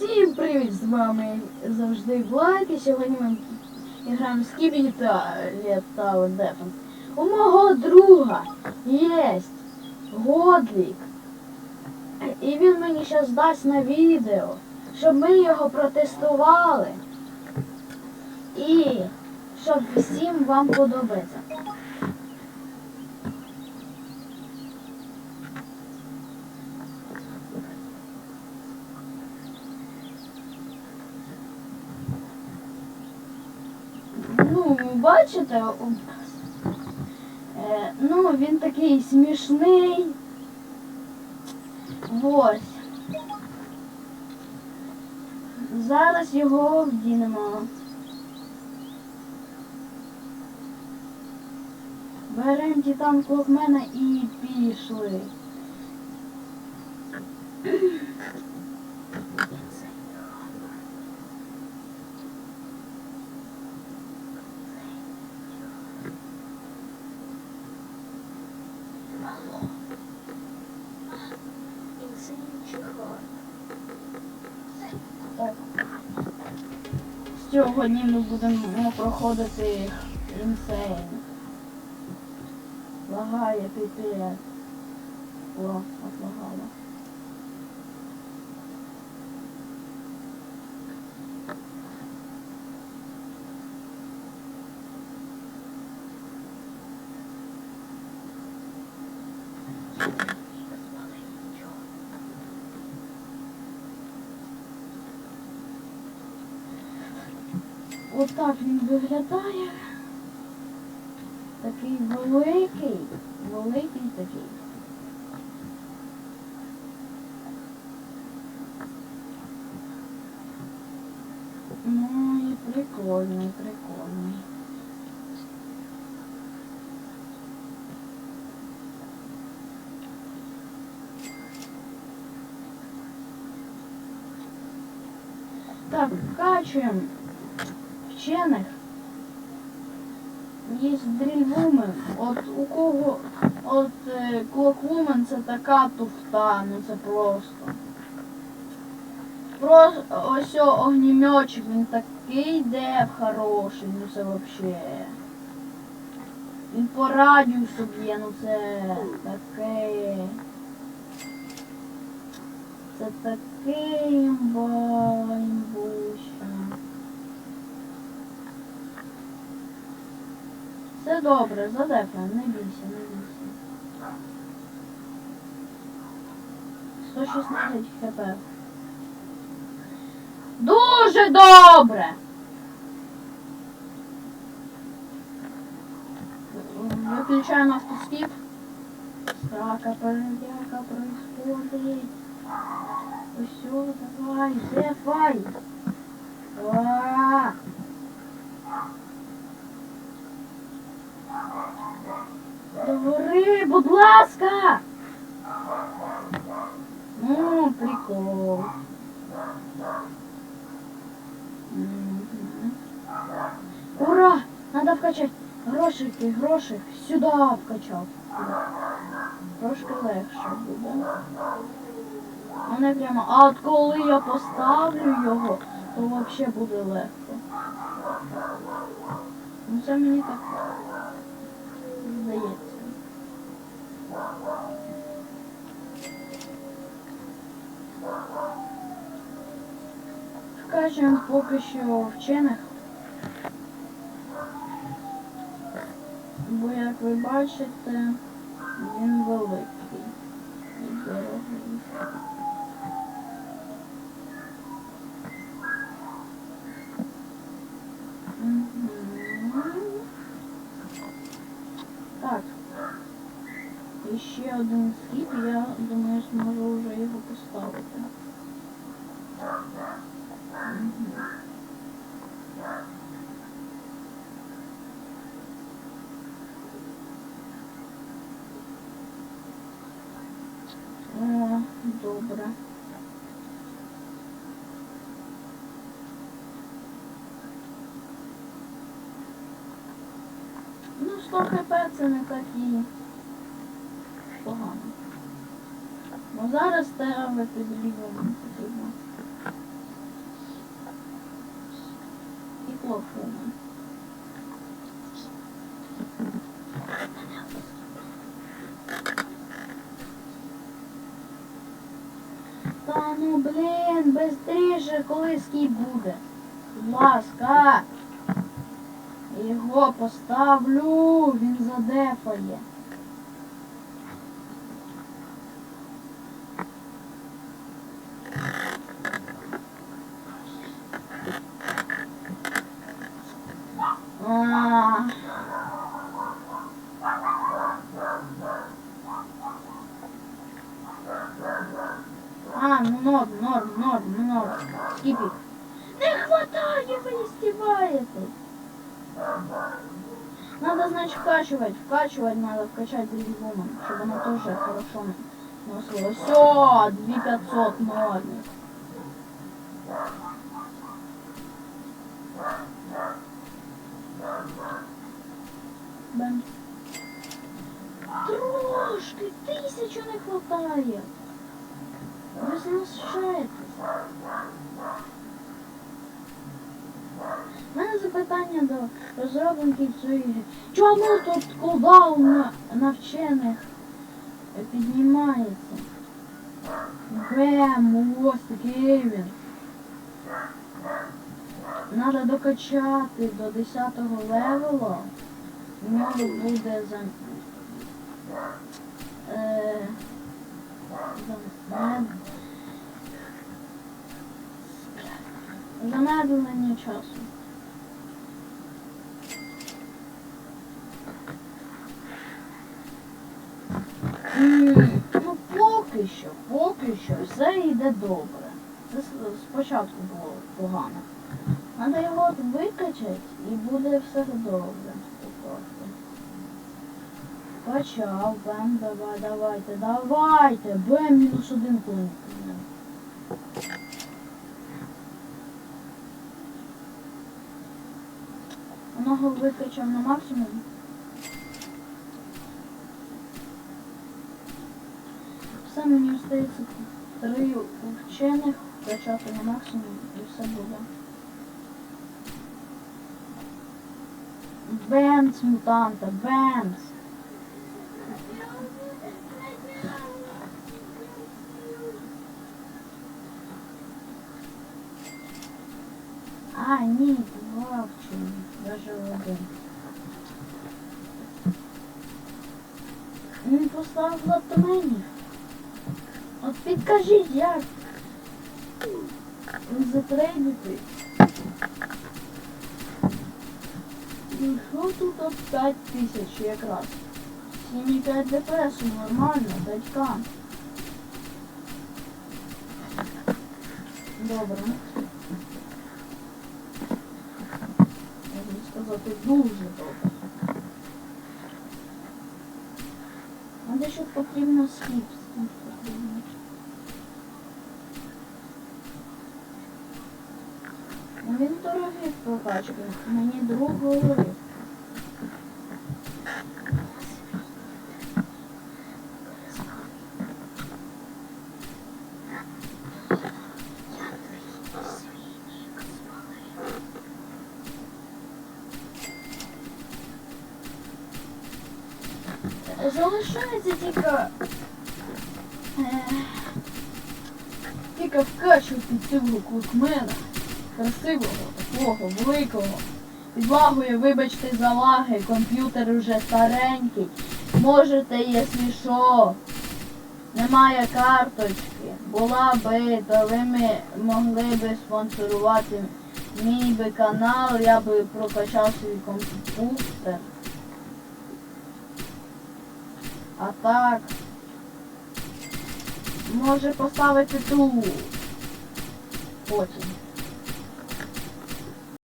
Всім привіт! З вами завжди Влад, і сьогодні ми граємо та Летал Дефенс. У мого друга є Годлік. І він мені зараз дасть на відео, щоб ми його протестували. І щоб всім вам подобається. Ну, бачите, е, ну, він такий смішний. Ось. Зараз його вдінемо. Беремо титан клокмена і пішли. Сьогодні ми будемо проходити інсейн. Лагає піпець. О, отлагало. Отак він виглядає. Такий великий, великий такий. Ну і прикольний, прикольний. Так, вкачуємо вчених. Є дрільвумен. От у кого от клоквумен це така туфта, ну це просто. Просто ось о, огнімьочок, він такий дев хороший, ну це вообще. Він по радіусу б'є, ну це таке. Це таке імба, Все добре, задефаємо, не бійся, не бійся. 116 хп. Дуже добре! Виключаємо автоскіп. Страка передяка происходить. Усё, давай, дефай. Ура! Говори, будь ласка! Ну, прикол. Мгм. Ура! Надо вкачать грошики, грошик. Сюда вкачав. Трошки легше буде. Ну не прямо. А от коли я поставлю його, то взагалі буде легко. Ну це мені так здається. Вкачуємо поки що вчених. Як ви бачите, слухай це не такі погано. Ну зараз тебе підліво не потрібно. І плохому. Та ну блін, безстріже колись буде. Будь ласка. Його поставлю, він задефає. А. Ну норм, норм, норм, норм. Скипи. Не хватає, ви издеваетесь. Надо, значит, вкачивать. Вкачивать надо, вкачать дрибуном, чтобы оно тоже хорошо носило. Все, 2500 норм. Бем. Трошки, тисячу не хватає. Ви знущаєтесь. У мене запитання до розробників гри. Чому тут кулдаун на, на вчених піднімається? Бем, ось такий він. Надо докачати до 10 левелу. В нього буде за... Е, за... Замедлення часу. М, Ну поки що, поки що все йде добре. Це спочатку було погано. Надо його викачати і буде все добре. Качав, бем, давай, давайте, давайте, бем, мінус один коли. Одного викачав на максимум. Все мені остається три вчених качати на максимум і все буде. Бемс мутанта, бемс. А, ні, два даже один. Він поставив латменів. От підкажіть, як затрейдити. Ну що тут от 5 тисяч якраз? 7,5 ДПС нормально, 5к. Добре. Можна сказати, дуже добре. А де ще потрібно скіп? Скіп потрібно. Ну він дорогий в прокачку. Мені друг говорив. Залишається тільки... е, Тільки вкачувати цього кукмена. Красивого, такого, великого. Підлагує, вибачте за лаги, комп'ютер уже старенький. Можете, якщо що, немає карточки. Була би, то ви ми могли би спонсорувати мій би канал, я би прокачав свій комп'ютер. А так. Може поставити ту. Потім.